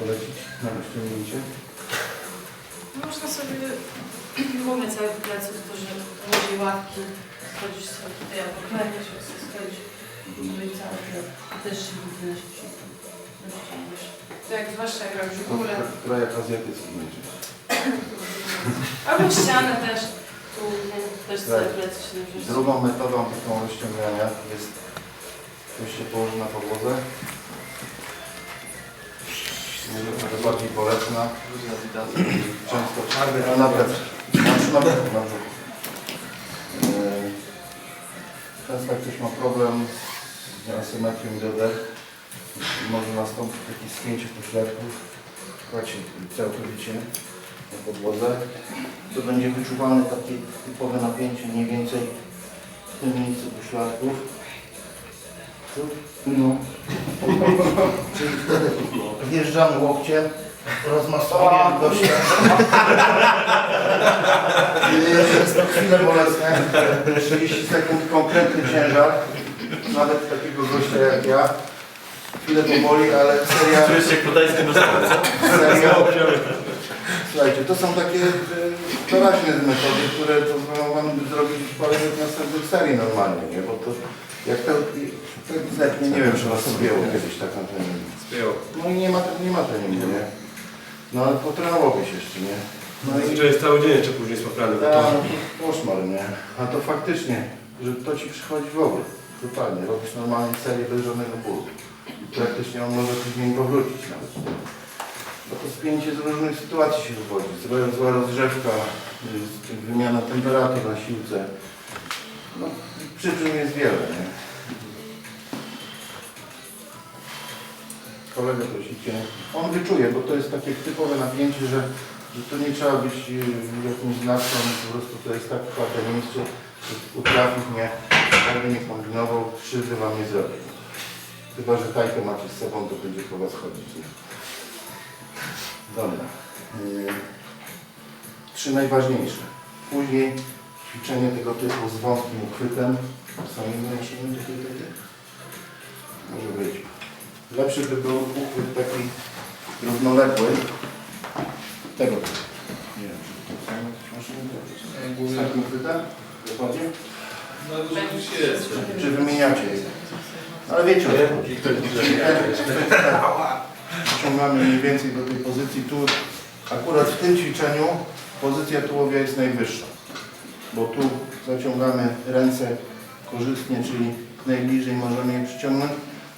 polecić na rozciągnięcie. Można sobie umówić cały pleców, to że ułoży ławki, schodzisz sobie tutaj albo kleniesz, jak sobie schodzisz, cały plec. I też się nigdy na się rozciągniesz. To jak zwłaszcza jak robisz No, górę, Która jak azjatycki będzie. albo ścianę też, tu też cały plecy się nie wrzuci. Drugą metodą taką rozciągania jest ktoś się położy na podłodze. Trochę bardziej polecna. Często czarny, a nawet na brzuchu. Często jak ktoś ma problem z asymetrią bioder, może nastąpić takie spięcie pośladków. Kładzie całkowicie na podłodze. To będzie wyczuwalne takie typowe napięcie mniej więcej w tym miejscu pośladków. No. Czyli wtedy wjeżdżamy łokciem, rozmasowujemy do Jest to chwilę bolesne. 30 sekund konkretny ciężar. Nawet takiego gościa jak ja. Chwilę to boli, ale seria... Czujesz się jak podański seria Słuchajcie, to są takie e, doraźne metody, które pozwolą Wam zrobić parę następnych serii normalnie, nie? Bo to jak to, to nie, nie wiem, czy Was zbiło kiedyś tak na treningu. Spięło. No i nie ma, nie ma treningu, nie? No ale potrenowałoby się jeszcze, nie? No i Zazwyczaj jest cały dzień jeszcze później spotkany. bo ta, to- no to koszmar, nie? A to faktycznie, że to Ci przychodzi w ogóle. Totalnie. Robisz normalnie serię bez żadnego bólu. I praktycznie on może później powrócić nawet. Spięcie z różnych sytuacji się wywodzi. Zła, zła rozgrzewka, y, wymiana temperatury na siłce. No, przyczyn jest wiele, nie? Kolegę prosicie. On wyczuje, bo to jest takie typowe napięcie, że, że to nie trzeba być y, jakimś znawcą, po prostu to jest tak twarde miejsce, że utrafić mnie, jakby nie kombinował, krzywdy wam nie zrobi. Chyba, że tajkę macie z sobą, to będzie po was chodzić. Nie? Dobra. Y, Trzy najważniejsze. Później ćwiczenie tego typu z wąskim uchwytem. Są inne maszyny tutaj, tutaj? Może być. Lepszy by był uchwyt taki równoległy. Tego typu. Nie wiem, czy to są jakieś maszyny? Z takim uchwytem? Dokładnie? No już jest. Czy wymieniacie je? Ale wiecie, o chodzi. Ciągamy mniej więcej do tej pozycji. Tu akurat w tym ćwiczeniu pozycja tułowia jest najwyższa. Bo tu zaciągamy ręce korzystnie, czyli najbliżej możemy je przyciągnąć.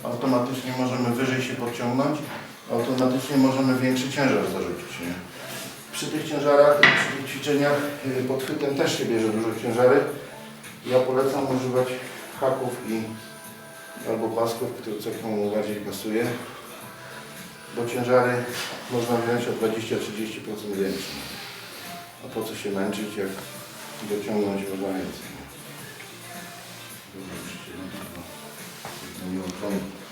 Automatycznie możemy wyżej się podciągnąć. Automatycznie możemy większy ciężar zarzucić. Nie? Przy tych ciężarach, przy tych ćwiczeniach y, pod chwytem też się bierze dużo ciężary. Ja polecam używać haków i albo pasków, które co komu bardziej pasuje, bo ciężary można wziąć o 20-30% większe. A po co się męczyć, jak dociągnąć można więcej. nie? Dobra, przyciągnę, bo.